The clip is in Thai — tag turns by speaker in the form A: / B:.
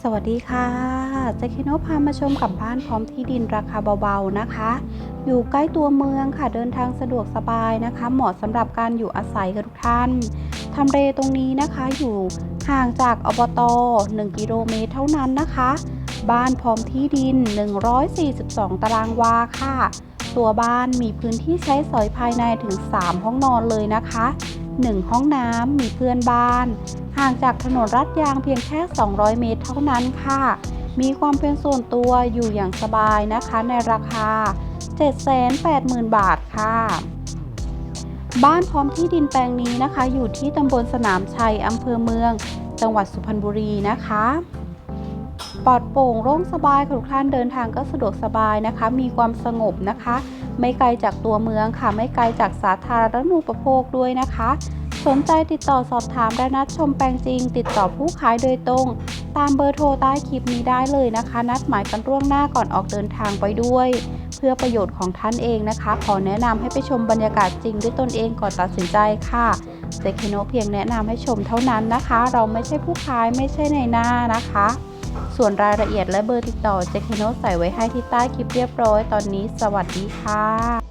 A: สวัสดีค่ะเจคิโนพามาชมกับบ้านพร้อมที่ดินราคาเบาๆนะคะ อยู่ใกล้ตัวเมืองค่ะเดินทางสะดวกสบายนะคะ เหมาะสำหรับการอยู่อาศัยกับทุกท่านทำเลตรงนี้นะคะอยู่ห่างจากอบต 1 กิโลเมตรเท่านั้นนะคะ บ้านพร้อมที่ดิน 142 ตารางวาค่ะ ตัวบ้านมีพื้นที่ใช้สอยภายในถึง 3 ห้องนอนเลยนะคะ 1 ห้องน้ำมีเพื่อนบ้าน ห่างจากถนนรัดยางเพียงแค่ 200 เมตรเท่านั้นค่ะ มีความเป็นส่วนตัวอยู่อย่างสบายนะคะในราคา 780,000 บาทค่ะ บ้านพร้อมที่ดินแปลงนี้นะคะ อยู่ที่ตำบลสนามชัยอำเภอเมือง จังหวัดสุพรรณบุรีนะคะ ปลอดโปร่งโล่งสบายค่ะทุกท่านเดินทางก็สะดวกสบายนะคะ มีความสงบนะคะ ไม่ไกลจากตัวเมืองค่ะ ไม่ไกลจากสาธารณูปโภคด้วยนะคะ สนใจติดต่อสอบถามและนัดชมแปลงจริง ติดต่อผู้ขายโดยตรง ตามเบอร์โทรใต้คลิปนี้ได้เลยนะคะ นัดหมายกันล่วงหน้าก่อนออกเดินทางไปด้วย เพื่อประโยชน์ของท่านเองนะคะ ขอแนะนำให้ไปชมบรรยากาศจริงด้วยตนเองก่อนตัดสินใจค่ะเจคโนเพียงแนะนำให้ชมเท่านั้นนะคะ เราไม่ใช่ผู้ขายไม่ใช่ในหน้านะคะ ส่วนรายละเอียดและเบอร์ติดต่อเจคโนใส่ไว้ให้ที่ใต้คลิปเรียบร้อย ตอนนี้สวัสดีค่ะ